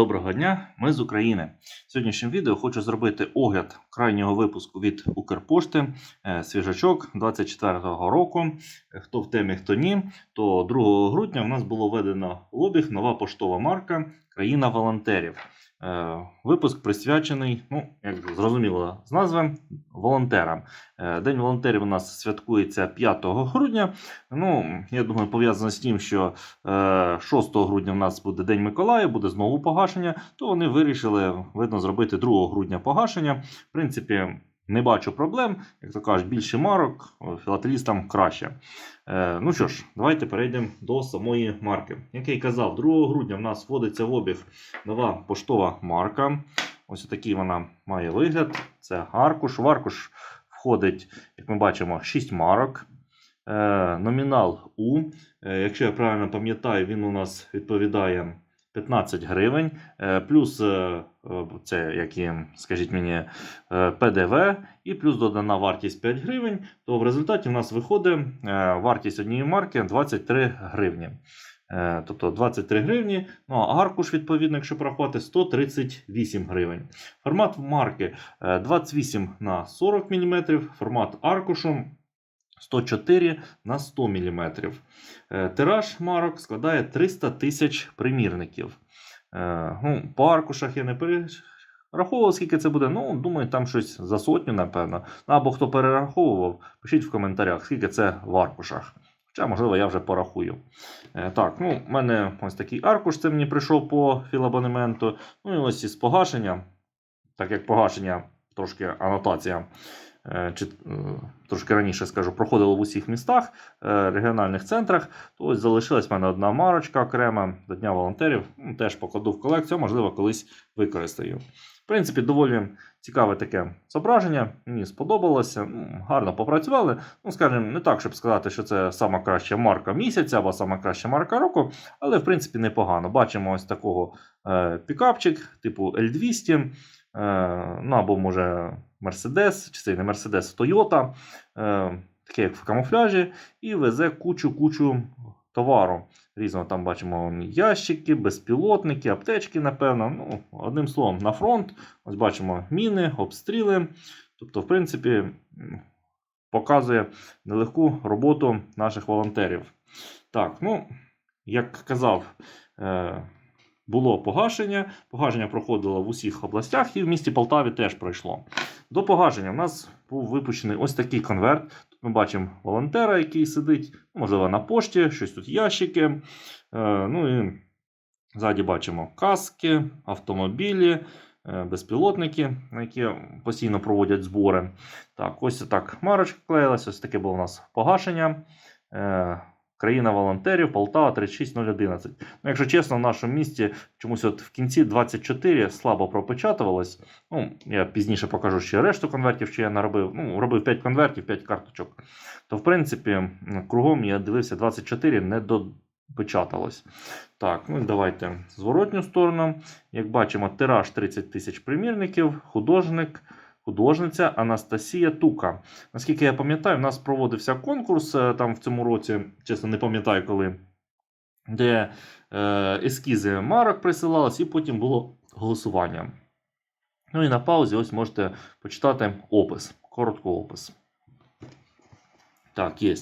Доброго дня, ми з України. В сьогоднішньому відео хочу зробити огляд крайнього випуску від Укрпошти е, свіжачок 24-го року. Хто в темі, хто ні, то 2 грудня в нас було введено в обіг нова поштова марка Країна волонтерів. Е, Випуск присвячений, ну, як зрозуміло, з назви волонтерам. Е, День волонтерів у нас святкується 5 грудня. Ну, я думаю, пов'язано з тим, що е, 6 грудня у нас буде День Миколая, буде знову погашення, то вони вирішили, видно, зробити 2 грудня погашення. В принципі, не бачу проблем. Як то кажуть, більше марок, філателістам краще. Е, ну що ж, давайте перейдемо до самої марки. Як я й казав, 2 грудня в нас вводиться в обіг нова поштова марка. Ось такий вона має вигляд. Це аркуш. В аркуш входить, як ми бачимо, 6 марок. Е, номінал У. Е, якщо я правильно пам'ятаю, він у нас відповідає 15 гривень. Е, плюс е, е, це, як і, скажіть мені, ПДВ, і плюс додана вартість 5 гривень, то в результаті в нас виходить вартість однієї марки 23 гривні. Тобто 23 гривні, ну а аркуш, відповідно, якщо порахувати, 138 гривень. Формат марки е, 28 на 40 мм, формат аркушу 104 на 100 мм. Е, Тираж марок складає 300 тисяч примірників. Е, Ну, по аркушах я не перераховував, скільки це буде. Ну, думаю, там щось за сотню, напевно. Або хто перераховував, пишіть в коментарях, скільки це в аркушах. Хоча, можливо, я вже порахую. Е, Так, ну, в мене ось такий аркуш, це мені прийшов по філабонементу. Ну і ось із погашення. Так як погашення, трошки анотація. Е, Чи, е, трошки раніше скажу, проходило в усіх містах, е, регіональних центрах. То ось залишилась в мене одна марочка окрема до Дня волонтерів. Теж покладу в колекцію, можливо, колись використаю. В принципі, доволі цікаве таке зображення. Мені сподобалося. Гарно попрацювали. Ну, скажімо, не так, щоб сказати, що це сама краща марка місяця або сама краща марка року, але в принципі непогано. Бачимо ось такого пікапчик, типу L200, е, ну або може Mercedes, чи це не Mercedes, Toyota, е, таке як в камуфляжі, і везе кучу-кучу товару. Різного там бачимо ящики, безпілотники, аптечки, напевно. Ну, одним словом, на фронт. Ось бачимо міни, обстріли. Тобто, в принципі, показує нелегку роботу наших волонтерів. Так, ну, як казав, е, було погашення. Погашення проходило в усіх областях, і в місті Полтаві теж пройшло. До погашення в нас був випущений ось такий конверт. Тут ми бачимо волонтера, який сидить, можливо, на пошті, щось тут ящики. Е, ну і ззаді бачимо каски, автомобілі, е, безпілотники, на які постійно проводять збори. Так, ось так марочка клеїлась, ось таке було у нас погашення. Країна волонтерів Полтава 36011. Ну, якщо чесно, в нашому місті чомусь от в кінці 24 слабо пропечатувалось. Ну, я пізніше покажу ще решту конвертів, що я наробив. Ну, робив 5 конвертів, 5 карточок. То, в принципі, кругом я дивився 24, не допечаталось. Так, ну давайте зворотню сторону. Як бачимо, тираж 30 тисяч примірників, художник. Художниця Анастасія Тука. Наскільки я пам'ятаю, в нас проводився конкурс е, там в цьому році, чесно, не пам'ятаю коли, де е, ескізи марок присилались, і потім було голосування. Ну і на паузі ось можете почитати опис, коротко опис. Так, є.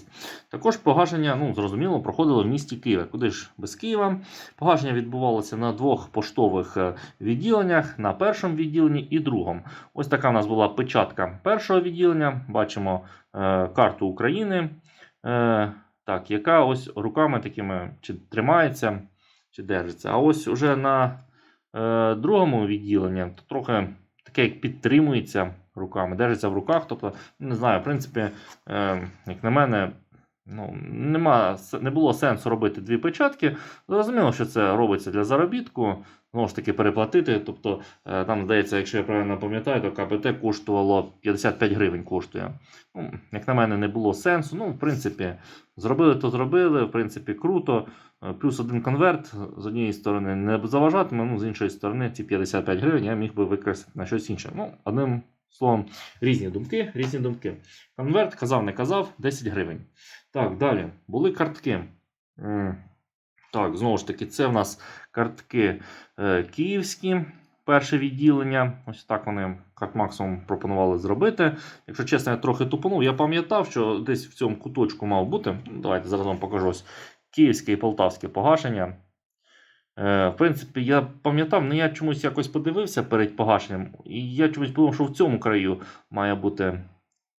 Також погашення, ну, зрозуміло, проходило в місті Києва. Куди ж без Києва? Погашення відбувалося на двох поштових е, відділеннях, на першому відділенні і другому. Ось така в нас була печатка першого відділення. Бачимо е, карту України, е, так, яка ось руками такими чи тримається, чи держиться. А ось уже на е, другому відділенні то трохи таке, як підтримується руками, держиться в руках. Тобто, не знаю, в принципі, е, як на мене. Ну, нема, не було сенсу робити дві печатки. Зрозуміло, що це робиться для заробітку, знову ж таки переплатити. Тобто, е, там, здається, якщо я правильно пам'ятаю, то КПТ коштувало 55 гривень коштує. Ну, як на мене, не було сенсу. Ну, в принципі, зробили, то зробили, в принципі, круто. Е, Плюс один конверт з однієї сторони не заважатиме, ну, з іншої сторони, ці 55 гривень я міг би використати на щось інше. Ну, одним словом, різні думки, різні думки. Конверт казав, не казав, 10 гривень. Так, далі. Були картки. Так, знову ж таки, це в нас картки е, київські. Перше відділення. Ось так вони як максимум пропонували зробити. Якщо чесно, я трохи тупанув. Я пам'ятав, що десь в цьому куточку мав бути. Давайте зараз вам покажу ось київське і полтавське погашення. Е, в принципі, я пам'ятав, але я чомусь якось подивився перед погашенням, і я чомусь подумав, що в цьому краю має бути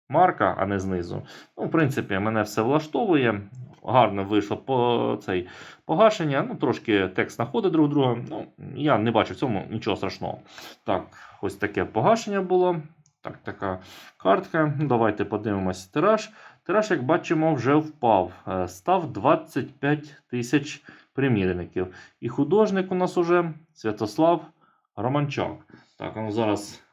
марка, а не знизу. Ну, в принципі, мене все влаштовує. Гарно вийшло по цей погашення. Ну, трошки текст знаходить друг друга. Ну, я не бачу в цьому нічого страшного. Так, ось таке погашення було. Так, така картка. Ну, Давайте подивимось тираж. Тираж, як бачимо, вже впав. Е, Став 25 тисяч примірників. І художник у нас уже Святослав Романчак. Так, ну зараз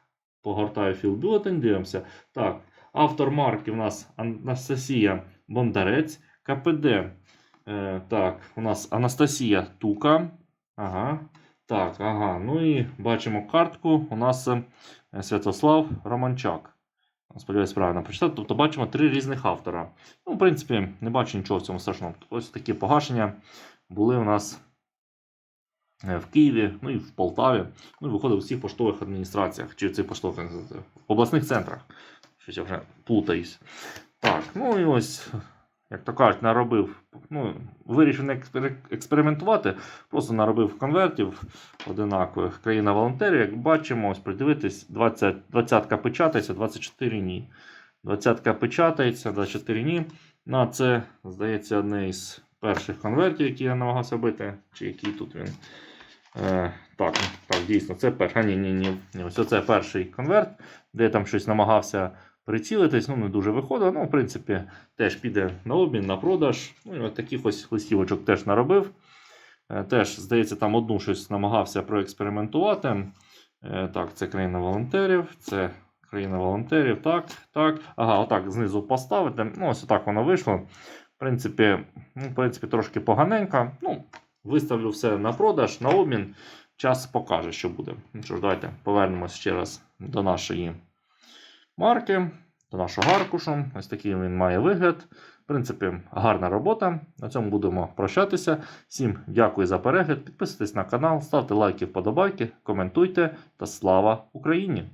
погортаю філбюлетень, дивимося. Так, автор марки у нас Анастасія Бондарець, КПД. Е, так, у нас Анастасія Тука. Ага. Так, ага. Ну і бачимо картку. У нас е, Святослав Романчак. Сподіваюсь, правильно прочитати. Тобто бачимо три різних автора. Ну, в принципі, не бачу нічого в цьому страшного. Ось такі погашення були у нас е, в Києві, ну і в Полтаві. Ну і виходить у всіх поштових адміністраціях, чи в цих поштових в обласних центрах. Щось я вже плутаюсь. Так, ну і ось, як то кажуть, наробив. Ну, вирішив не експериментувати, просто наробив конвертів одинакових. Країна волонтерів, як бачимо, ось придивитись, 20, 20 печатається, 24 ні. 20 печатається, 24 ні. Ну, а це, здається, одне із перших конвертів, які я намагався бити. Чи який тут він. Е, так, так, дійсно, це перший. Ні, ні. ні. Ось це перший конверт, де я там щось намагався прицілитись, ну не дуже виходило. Ну, в принципі, теж піде на обмін, на продаж. Ну, і от таких ось листівочок теж наробив. Е, Теж, здається, там одну щось намагався проекспериментувати. Е, Так, це країна волонтерів, це країна волонтерів. Так, так. Ага, отак знизу поставити. Ну, ось отак воно вийшло. В принципі, ну, в принципі, трошки поганенько. Ну, виставлю все на продаж, на обмін. Час покаже, що буде. Ну що ж, давайте повернемось ще раз до нашої марки, до нашого аркушу. Ось такий він має вигляд. В принципі, гарна робота. На цьому будемо прощатися. Всім дякую за перегляд. Підписуйтесь на канал, ставте лайки, вподобайки, коментуйте та слава Україні!